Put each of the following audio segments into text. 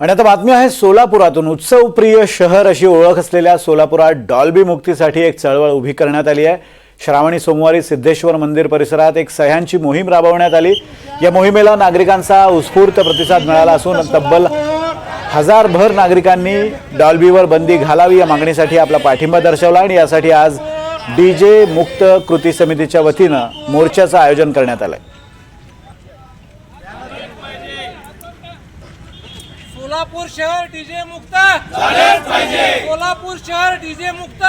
आणि आता बातमी आहे सोलापुरातून. उत्सवप्रिय शहर अशी ओळख असलेल्या सोलापुरात डॉल्बी मुक्तीसाठी एक चळवळ उभी करण्यात आली आहे. श्रावणी सोमवारी सिद्धेश्वर मंदिर परिसरात एक सह्यांची मोहीम राबवण्यात आली. या मोहिमेला नागरिकांचा उत्स्फूर्त प्रतिसाद मिळाला असून तब्बल हजारभर नागरिकांनी डॉल्बीवर बंदी घालावी या मागणीसाठी आपला पाठिंबा दर्शवला आणि यासाठी आज डी जे मुक्त कृती समितीच्या वतीनं मोर्चाचं आयोजन करण्यात आलंय. सोलापूर शहर डीजे मुक्त. सोलापूर शहर डीजे मुक्त.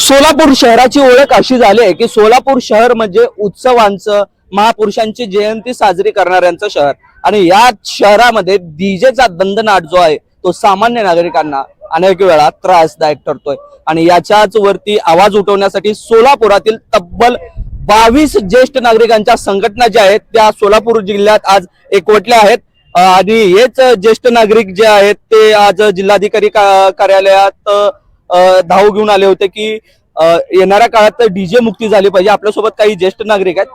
सोलापूर शहराची ओळख अशी झाली आहे की सोलापूर शहर म्हणजे उत्सवांचं महापुरुषांची जयंती साजरी करणाऱ्यांचं शहर. आणि या शहरामध्ये डीजेचा दंदनाट जो आहे तो सामान्य नागरिकांना अनेक वेळा त्रासदायक ठरतोय. आणि याच्याच वरती आवाज उठवण्यासाठी सोलापुरातील तब्बल बावीस ज्येष्ठ नागरिकांच्या संघटना ज्या आहेत त्या सोलापूर जिल्ह्यात आज एकवटल्या आहेत. आधी आणि हेच ज्येष्ठ नागरिक जे आहेत ते आज जिल्हाधिकारी कार्यालयात धाव घेऊन आले होते की येणाऱ्या काळात डीजे मुक्ती झाली पाहिजे. आपल्यासोबत काही ज्येष्ठ नागरिक आहेत.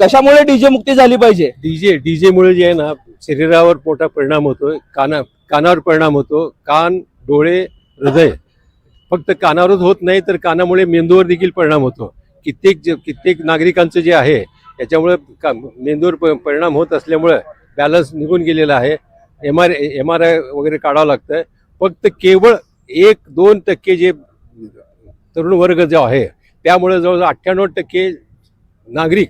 कशामुळे डीजे मुक्ती झाली पाहिजे? डीजे डीजे मुळे जे आहे ना शरीरावर मोठा परिणाम होतोय काना कानावर परिणाम होतो. कान डोळे हृदय. फक्त कानावरच होत नाही तर कानामुळे मेंदूवर देखील परिणाम होतो. कित्येक जे कित्येक नागरिकांचं जे आहे याच्यामुळे का मेंदूवर परिणाम होत असल्यामुळे बॅलन्स निघून गेलेला आहे. M R M R I वगैरे काढावं लागतं फक्त केवळ एक दोन टक्के जे तरुण वर्ग जो आहे त्यामुळे जवळजवळ अठ्ठ्याण्णव टक्के नागरिक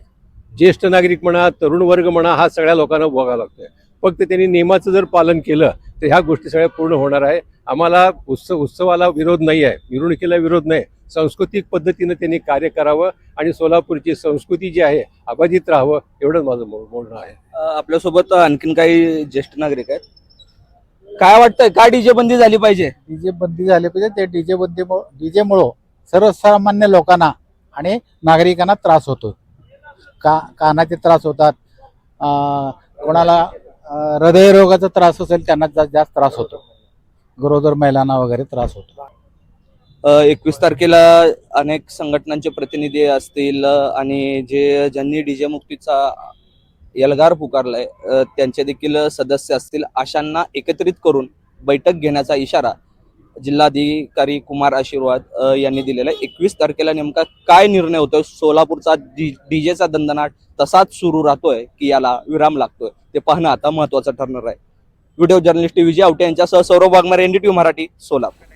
ज्येष्ठ नागरिक म्हणा तरुण वर्ग म्हणा हा सगळ्या लोकांना भोगावा आहे फक्त त्यांनी नियमाचं जर पालन केलं तर ह्या गोष्टी सगळ्या पूर्ण होणार आहे. आम्हाला उत्सव उत्सवाला विरोध नाही आहे. मिरवणुकीला विरोध नाही. सांस्कृतिक पद्धतीनं त्यांनी कार्य करावं आणि सोलापूरची संस्कृती जी आहे अबाधित राहावं एवढंच माझं बोल- बोलणं आहे. आपल्यासोबत आणखीन काही ज्येष्ठ नागरिक आहेत. काय वाटतंय? काय डीजे बंदी झाली पाहिजे? डीजे बंदी झाली पाहिजे. ते डीजे बंदी डीजे मुळे सर्वसामान्य लोकांना आणि नागरिकांना त्रास होतो का कानाचे त्रास होतात. अं, कोणाला हृदयरोगाचा त्रास असेल त्यांना जा- जास्त त्रास होतो. गरोदर महिलांना वगैरे त्रास होतो. एकवीस तारखेला अनेक संघटनांचे प्रतिनिधी असतील आणि जे ज्यांनी डीजे मुक्तीचा एल्गार पुकारलाय त्यांचे देखील सदस्य असतील अशांना एकत्रित करून बैठक घेण्याचा इशारा जिल्हाधिकारी कुमार आशीर्वाद यांनी दिलेला आहे. एकवीस तारखेला नेमका काय निर्णय होतोय? सोलापूरचा डी डीजेचा दंदनाट तसाच सुरू राहतोय की याला विराम लागतोय? ते पाहणं आता महत्वाचं ठरणार आहे. व्हिडिओ जर्नलिस्ट विजय आवटे यांच्यासह सौरभ वाघमारे एनडीटीव्ही मराठी सोलापूर.